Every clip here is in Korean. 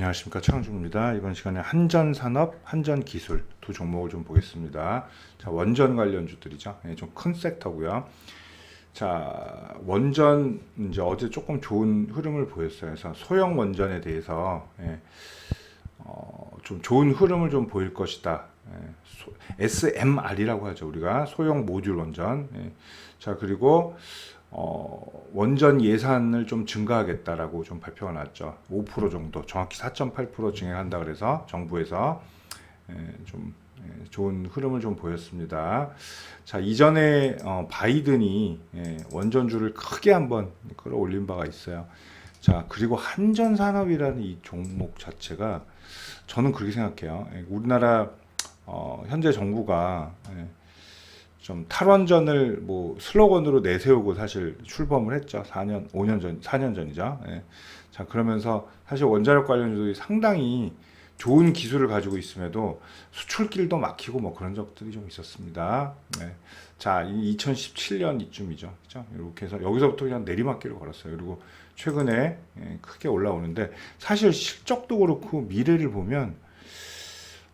안녕하십니까 최강중입니다. 이번 시간에 한전산업, 한전기술 두 종목을 좀 보겠습니다. 자 원전 관련주들이죠. 예, 좀큰 섹터고요. 자 원전 이제 어제 조금 좋은 흐름을 보였어요. 그래서 소형 원전에 대해서 예, 어, 좀 좋은 흐름을 좀 보일 것이다. 예, 소- SMR이라고 하죠. 우리가 소형 모듈 원전. 예. 자 그리고 어, 원전 예산을 좀 증가하겠다라고 좀 발표가 났죠. 5% 정도, 정확히 4.8% 증액한다 그래서 정부에서 예, 좀 예, 좋은 흐름을 좀 보였습니다. 자 이전에 어, 바이든이 예, 원전주를 크게 한번 끌어올린 바가 있어요. 자 그리고 한전 산업이라는 이 종목 자체가 저는 그렇게 생각해요. 예, 우리나라 어, 현재 정부가 예, 좀 탈원전을 뭐 슬로건으로 내세우고 사실 출범을 했죠. 4년, 5년 전, 4년 전이죠. 예. 자, 그러면서 사실 원자력 관련 주들이 상당히 좋은 기술을 가지고 있음에도 수출길도 막히고 뭐 그런 적들이 좀 있었습니다. 네. 자, 2017년 이쯤이죠. 그죠? 이렇게 해서 여기서부터 그냥 내리막길을 걸었어요. 그리고 최근에 예, 크게 올라오는데 사실 실적도 그렇고 미래를 보면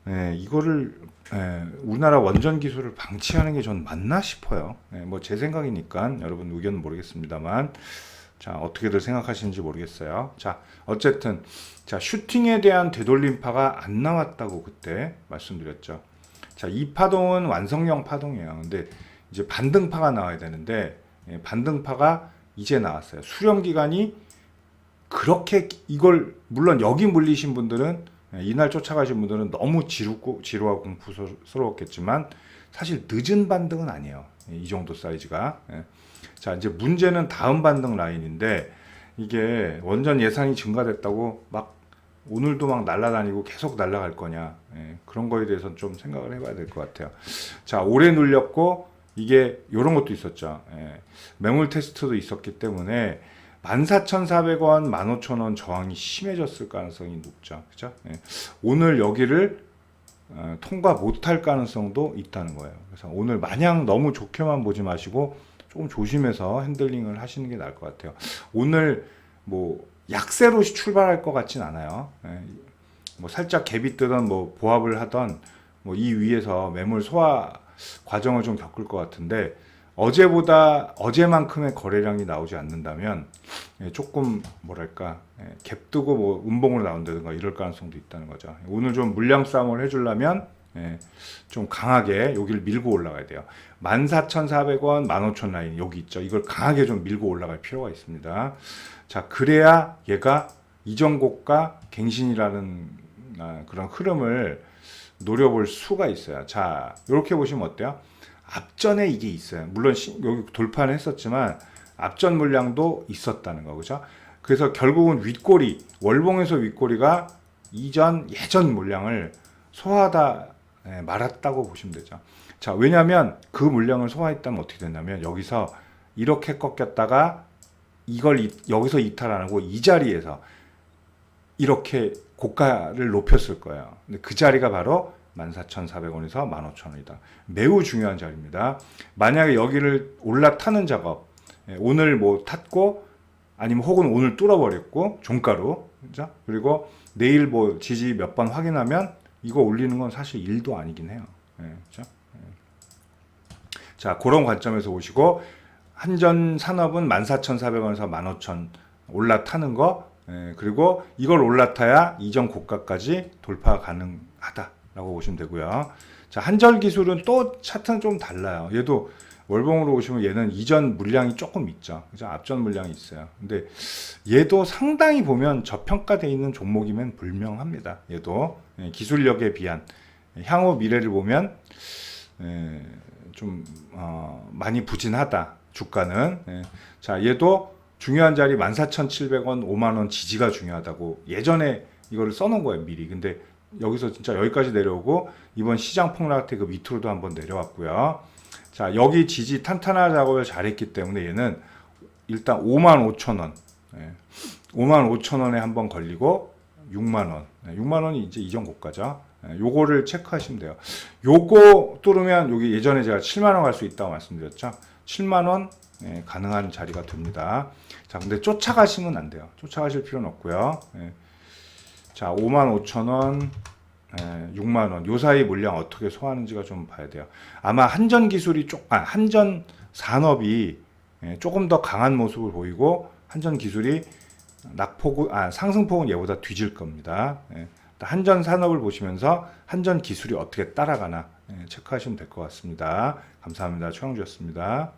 예, 이거를 예, 우리나라 원전 기술을 방치하는 게 전 맞나 싶어요. 예, 뭐제 생각이니까 여러분 의견은 모르겠습니다만 자 어떻게들 생각하시는지 모르겠어요. 자 어쨌든 자 슈팅에 대한 되돌림파가 안 나왔다고 그때 말씀드렸죠. 자이 파동은 완성형 파동이에요. 근데 이제 반등파가 나와야 되는데 예, 반등파가 이제 나왔어요. 수렴 기간이 그렇게 이걸 물론 여기 물리신 분들은 예, 이날 쫓아가신 분들은 너무 지루고 지루하고 공포스러웠겠지만 사실 늦은 반등은 아니에요. 예, 이 정도 사이즈가. 예. 자 이제 문제는 다음 반등 라인인데 이게 원전 예산이 증가됐다고 막 오늘도 막 날아다니고 계속 날아갈 거냐 예, 그런 거에 대해서는 좀 생각을 해봐야 될 것 같아요. 자 오래 눌렸고 이게 이런 것도 있었죠. 예, 매물 테스트도 있었기 때문에 14,400원, 15,000원 저항이 심해졌을 가능성이 높죠. 그죠? 예. 오늘 여기를 어, 통과 못할 가능성도 있다는 거예요. 그래서 오늘 마냥 너무 좋게만 보지 마시고 조금 조심해서 핸들링을 하시는 게 나을 것 같아요. 오늘 뭐 약세로 출발할 것 같진 않아요. 예. 뭐 살짝 갭이 뜨던 뭐 보합을 하던 뭐 이 위에서 매물 소화 과정을 좀 겪을 것 같은데 어제보다 어제만큼의 거래량이 나오지 않는다면 예, 조금 뭐랄까 예, 갭 뜨고 뭐 음봉으로 나온다든가 이럴 가능성도 있다는 거죠. 오늘 좀 물량 싸움을 해주려면 예, 좀 강하게 여기를 밀고 올라가야 돼요. 14,400원, 15,000 라인 여기 있죠. 이걸 강하게 좀 밀고 올라갈 필요가 있습니다. 자 그래야 얘가 이전 고가 갱신이라는 아, 그런 흐름을 노려볼 수가 있어요. 자 이렇게 보시면 어때요? 앞전에 이게 있어요. 물론 시- 여기 돌파는 했었지만 앞전 물량도 있었다는 거 그죠? 그래서 결국은 윗꼬리 월봉에서 윗꼬리가 이전 예전 물량을 소화하다 예, 말았다고 보시면 되죠. 자 왜냐하면 그 물량을 소화했다면 어떻게 된다면 여기서 이렇게 꺾였다가 이걸 이- 여기서 이탈 안 하고 이 자리에서 이렇게 고가를 높였을 거예요. 근데 그 자리가 바로 14,400원에서 15,000원이다. 매우 중요한 자리입니다. 만약에 여기를 올라타는 작업, 예, 오늘 뭐 탔고, 아니면 혹은 오늘 뚫어버렸고, 종가로, 그죠? 그리고 내일 뭐 지지 몇 번 확인하면 이거 올리는 건 사실 일도 아니긴 해요. 예, 그죠? 예. 자, 그런 관점에서 보시고, 한전 산업은 14,400원에서 15,000 올라타는 거, 예, 그리고 이걸 올라타야 이전 고가까지 돌파 가능하다라고 보시면 되고요. 자, 한절 기술은 또 차트는 좀 달라요. 얘도 월봉으로 보시면 얘는 이전 물량이 조금 있죠. 그죠? 앞전 물량이 있어요. 근데 얘도 상당히 보면 저평가되어 있는 종목이면 불명합니다. 얘도 예, 기술력에 비한 예, 향후 미래를 보면 예, 좀 어, 많이 부진하다 주가는 예. 자 얘도 중요한 자리 14,700원 5만 원 지지가 중요하다고 예전에 이거를 써놓은 거예요 미리 근데 여기서 진짜 여기까지 내려오고 이번 시장 폭락 때 그 밑으로도 한번 내려왔고요 자 여기 지지 탄탄화 작업을 잘했기 때문에 얘는 일단 5만 5천 원 예. 5만 5천 원에 한번 걸리고 6만 원 예, 6만 원이 이제 이전 고가죠 예, 요거를 체크하시면 돼요 요거 뚫으면 여기 예전에 제가 7만 원 갈 수 있다고 말씀드렸죠 7만 원 예, 가능한 자리가 됩니다. 자, 근데 쫓아가시면 안 돼요. 쫓아가실 필요는 없고요. 예. 자, 5만 5천 원, 에, 6만 원. 요 사이 물량 어떻게 소화하는지가 좀 봐야 돼요. 아마 한전 기술이 쪽, 아, 한전 산업이 예, 조금 더 강한 모습을 보이고 한전 기술이 낙폭, 아, 상승폭은 얘보다 뒤질 겁니다. 예, 한전 산업을 보시면서 한전 기술이 어떻게 따라가나 예, 체크하시면 될 것 같습니다. 감사합니다. 최영주였습니다.